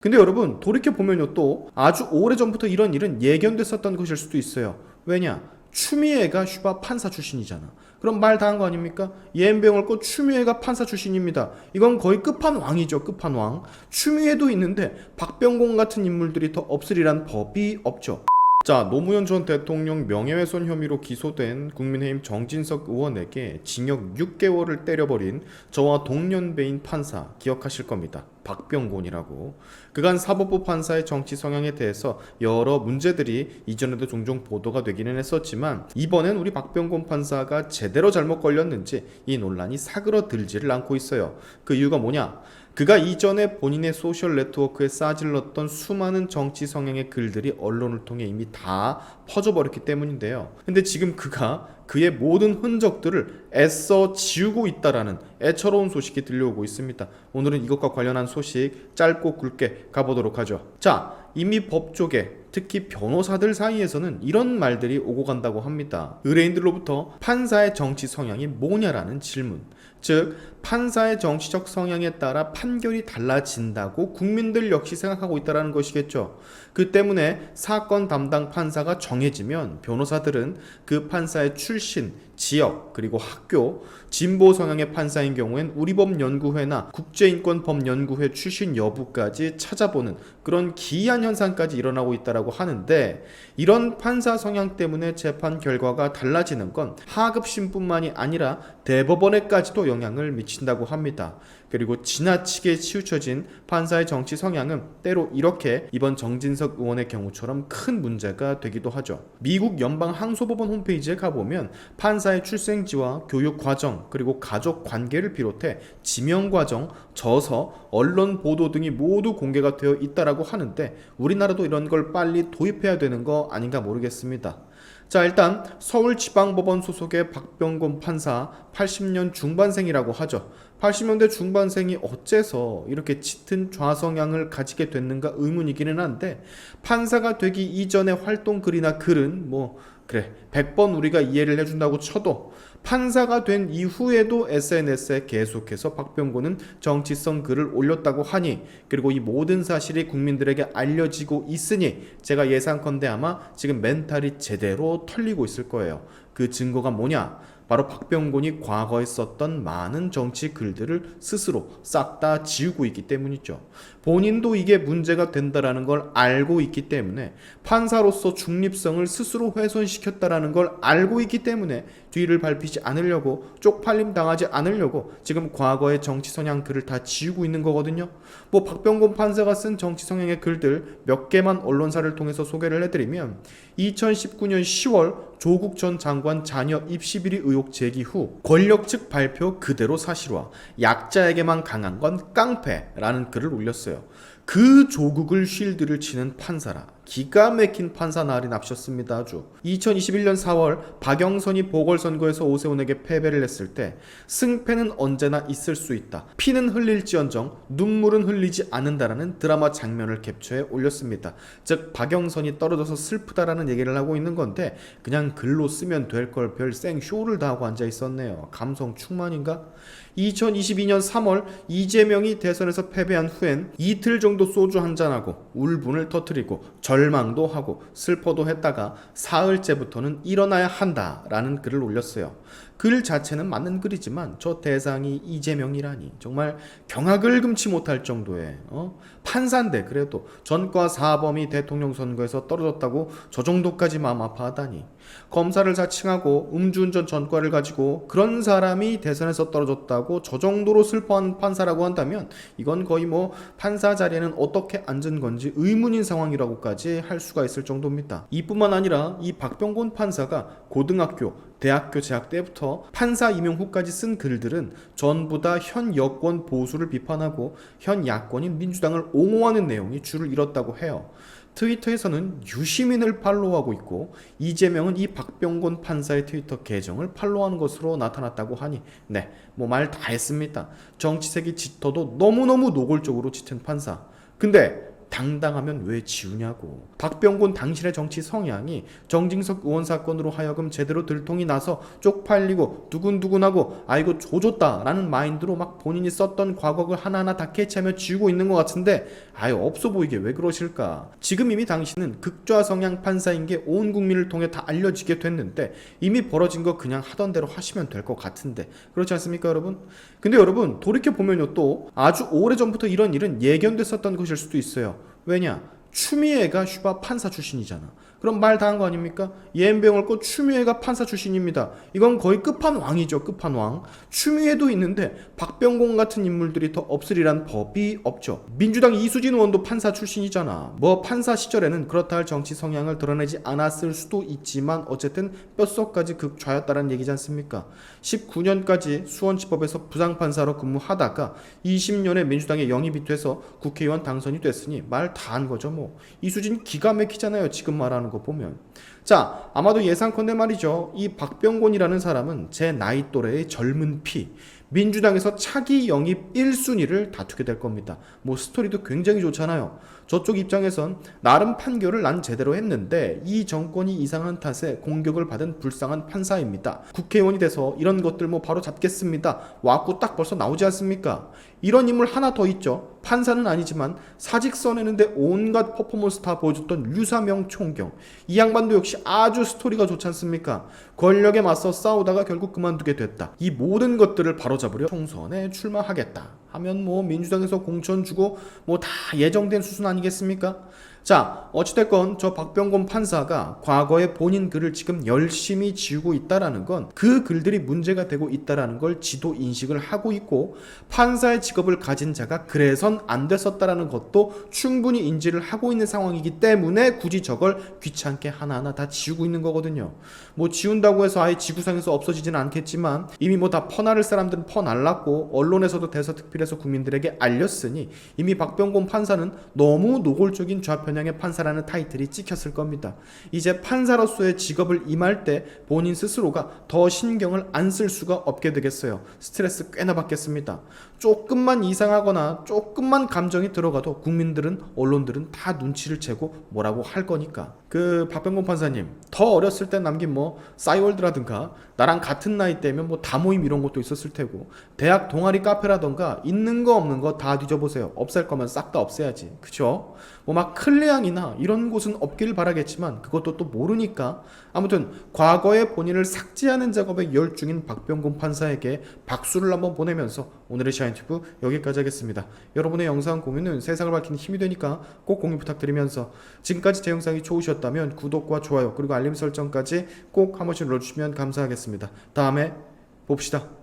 근데 여러분 돌이켜보면요 또 아주 오래전부터 이런 일은 예견됐었던 것일 수도 있어요. 왜냐? 추미애가 슈바 판사 출신이잖아. 그럼 말 다 한 거 아닙니까? 예엠병을 꽂 추미애가 판사 출신입니다. 이건 거의 끝판왕이죠 끝판왕. 추미애도 있는데 박병공 같은 인물들이 더 없으리란 법이 없죠 자, 노무현 전 대통령 명예훼손 혐의로 기소된 국민의힘 정진석 의원에게 징역 6개월을 때려버린 저와 동년배인 판사 기억하실 겁니다. 박병곤이라고. 그간 사법부 판사의 정치 성향에 대해서 여러 문제들이 이전에도 종종 보도가 되기는 했었지만 이번엔 우리 박병곤 판사가 제대로 잘못 걸렸는지 이 논란이 사그러들지를 않고 있어요. 그 이유가 뭐냐? 그가 이전에 본인의 소셜 네트워크에 싸질렀던 수많은 정치 성향의 글들이 언론을 통해 이미 다 퍼져버렸기 때문인데요. 근데 지금 그가 그의 모든 흔적들을 애써 지우고 있다라는 애처로운 소식이 들려오고 있습니다. 오늘은 이것과 관련한 소식 짧고 굵게 가보도록 하죠. 자, 이미 법조계 특히 변호사들 사이에서는 이런 말들이 오고 간다고 합니다. 의뢰인들로부터 판사의 정치 성향이 뭐냐라는 질문. 즉, 판사의 정치적 성향에 따라 판결이 달라진다고 국민들 역시 생각하고 있다는 것이겠죠. 그 때문에 사건 담당 판사가 정해지면 변호사들은 그 판사의 출신, 지역, 그리고 학교, 진보 성향의 판사인 경우엔 우리법연구회나 국제인권법연구회 출신 여부까지 찾아보는 그런 기이한 현상까지 일어나고 있다라고 하는데 이런 판사 성향 때문에 재판 결과가 달라지는 건 하급심뿐만이 아니라 대법원에까지도 영향을 미친다고 합니다. 그리고 지나치게 치우쳐진 판사의 정치 성향은 때로 이렇게 이번 정진석 의원의 경우처럼 큰 문제가 되기도 하죠. 미국 연방 항소법원 홈페이지에 가보면 판사의 출생지와 교육 과정 그리고 가족 관계를 비롯해 지명 과정, 저서, 언론 보도 등이 모두 공개가 되어 있다라고 하는데 우리나라도 이런 걸 빨리 도입해야 되는 거 아닌가 모르겠습니다. 자, 일단 서울지방법원 소속의 박병곤 판사 80년 중반생이라고 하죠. 80년대 중반생이 어째서 이렇게 짙은 좌성향을 가지게 됐는가 의문이기는 한데 판사가 되기 이전의 활동 글이나 글은 뭐 그래 100번 우리가 이해를 해준다고 쳐도 판사가 된 이후에도 SNS에 계속해서 박병곤은 정치성 글을 올렸다고 하니 그리고 이 모든 사실이 국민들에게 알려지고 있으니 제가 예상컨대 아마 지금 멘탈이 제대로 털리고 있을 거예요. 그 증거가 뭐냐? 바로 박병곤이 과거에 썼던 많은 정치 글들을 스스로 싹 다 지우고 있기 때문이죠. 본인도 이게 문제가 된다라는 걸 알고 있기 때문에 판사로서 중립성을 스스로 훼손시켰다라는 걸 알고 있기 때문에 뒤를 밟히지 않으려고 쪽팔림 당하지 않으려고 지금 과거의 정치 성향 글을 다 지우고 있는 거거든요. 뭐 박병곤 판사가 쓴 정치 성향의 글들 몇 개만 언론사를 통해서 소개를 해드리면 2019년 10월 조국 전 장관 자녀 입시 비리 의혹 제기 후 권력 측 발표 그대로 사실화 약자에게만 강한 건 깡패라는 글을 올렸어요. 그 조국을 쉴드를 치는 판사라 기가 막힌 판사 날이 납셨습니다 아주. 2021년 4월 박영선이 보궐선거에서 오세훈에게 패배를 했을 때 승패는 언제나 있을 수 있다. 피는 흘릴지언정 눈물은 흘리지 않는다라는 드라마 장면을 캡처해 올렸습니다. 즉 박영선이 떨어져서 슬프다라는 얘기를 하고 있는 건데 그냥 글로 쓰면 될 걸 별 생 쇼를 다 하고 앉아 있었네요. 감성 충만인가? 2022년 3월 이재명이 대선에서 패배한 후엔 이틀 정도 소주 한잔하고 울분을 터뜨리고 절 망도 하고 슬퍼도 했다가 사흘째부터는 일어나야 한다라는 글을 올렸어요. 글 자체는 맞는 글이지만 저 대상이 이재명이라니 정말 경악을 금치 못할 정도의 어? 판사인데 그래도 전과 사범이 대통령 선거에서 떨어졌다고 저 정도까지 마음 아파하다니 검사를 자칭하고 음주운전 전과를 가지고 그런 사람이 대선에서 떨어졌다고 저 정도로 슬퍼한 판사라고 한다면 이건 거의 뭐 판사 자리에는 어떻게 앉은 건지 의문인 상황이라고까지 할 수가 있을 정도입니다. 이뿐만 아니라 이 박병곤 판사가 고등학교 대학교 재학 때부터 판사 임용 후까지 쓴 글들은 전부 다 현 여권 보수를 비판하고 현 야권인 민주당을 옹호하는 내용이 줄을 잃었다고 해요. 트위터에서는 유시민을 팔로우하고 있고 이재명은 이 박병곤 판사의 트위터 계정을 팔로우하는 것으로 나타났다고 하니 네, 뭐 말 다 했습니다. 정치색이 짙어도 너무너무 노골적으로 짙은 판사. 근데 당당하면 왜 지우냐고. 박병곤 당신의 정치 성향이 정진석 의원 사건으로 하여금 제대로 들통이 나서 쪽팔리고 두근두근하고 아이고 조졌다라는 마인드로 막 본인이 썼던 과거를 하나하나 다 캐치하며 지우고 있는 것 같은데 아예 없어 보이게 왜 그러실까? 지금 이미 당신은 극좌 성향 판사인 게 온 국민을 통해 다 알려지게 됐는데 이미 벌어진 거 그냥 하던 대로 하시면 될 것 같은데 그렇지 않습니까 여러분? 근데 여러분 돌이켜 보면요 또 아주 오래 전부터 이런 일은 예견됐었던 것일 수도 있어요. 왜냐? 추미애가 슈바 판사 출신이잖아. 그럼 말 다 한 거 아닙니까? 예엠병을 꽂 추미애가 판사 출신입니다. 이건 거의 끝판왕이죠. 끝판왕. 추미애도 있는데 박병공 같은 인물들이 더 없으리란 법이 없죠. 민주당 이수진 의원도 판사 출신이잖아. 뭐 판사 시절에는 그렇다 할 정치 성향을 드러내지 않았을 수도 있지만 어쨌든 뼛속까지 극좌였다는 얘기지 않습니까? 19년까지 수원지법에서 부장판사로 근무하다가 20년에 민주당에 영입이 돼서 국회의원 당선이 됐으니 말 다 한 거죠 뭐. 이수진 기가 막히잖아요. 지금 말하는 거 보면. 자, 아마도 예상컨대 말이죠. 이 박병곤이라는 사람은 제 나이 또래의 젊은 피. 민주당에서 차기 영입 1순위를 다투게 될 겁니다. 뭐 스토리도 굉장히 좋잖아요. 저쪽 입장에선 나름 판결을 난 제대로 했는데 이 정권이 이상한 탓에 공격을 받은 불쌍한 판사입니다. 국회의원이 돼서 이런 것들 뭐 바로 잡겠습니다. 왔고 딱 벌써 나오지 않습니까? 이런 인물 하나 더 있죠. 판사는 아니지만 사직 써내는데 온갖 퍼포먼스 다 보여줬던 류사명 총경. 이 양반도 역시 아주 스토리가 좋지 않습니까? 권력에 맞서 싸우다가 결국 그만두게 됐다. 이 모든 것들을 바로잡으려 총선에 출마하겠다. 하면 뭐 민주당에서 공천 주고 뭐 다 예정된 수순 아니겠습니까? 자, 어찌됐건 저 박병곤 판사가 과거에 본인 글을 지금 열심히 지우고 있다라는 건 그 글들이 문제가 되고 있다라는 걸 지도 인식을 하고 있고 판사의 직업을 가진 자가 그래선 안 됐었다라는 것도 충분히 인지를 하고 있는 상황이기 때문에 굳이 저걸 귀찮게 하나하나 다 지우고 있는 거거든요. 뭐 지운다고 해서 아예 지구상에서 없어지진 않겠지만 이미 뭐 다 퍼나를 사람들은 퍼날랐고 언론에서도 대서특필해서 국민들에게 알렸으니 이미 박병곤 판사는 너무 노골적인 좌편 향의 판사라는 타이틀이 찍혔을 겁니다. 이제 판사로서의 직업을 임할 때 본인 스스로가 더 신경을 안 쓸 수가 없게 되겠어요. 스트레스 꽤나 받겠습니다. 조금만 이상하거나 조금만 감정이 들어가도 국민들은 언론들은 다 눈치를 채고 뭐라고 할 거니까. 그 박병곤 판사님 더 어렸을 때 남긴 뭐 싸이월드라든가 나랑 같은 나이 때면 뭐 다모임 이런 것도 있었을 테고 대학 동아리 카페라던가 있는 거 없는 거 다 뒤져보세요. 없앨 거면 싹 다 없애야지. 그쵸? 뭐 막 클레앙이나 이런 곳은 없기를 바라겠지만 그것도 또 모르니까 아무튼 과거의 본인을 삭제하는 작업에 열중인 박병곤 판사에게 박수를 한번 보내면서 오늘의 샤인튜브 여기까지 하겠습니다. 여러분의 영상 공유는 세상을 밝히는 힘이 되니까 꼭 공유 부탁드리면서 지금까지 제 영상이 좋으셨다면 구독과 좋아요 그리고 알림 설정까지 꼭 한 번씩 눌러주시면 감사하겠습니다. 다음에 봅시다.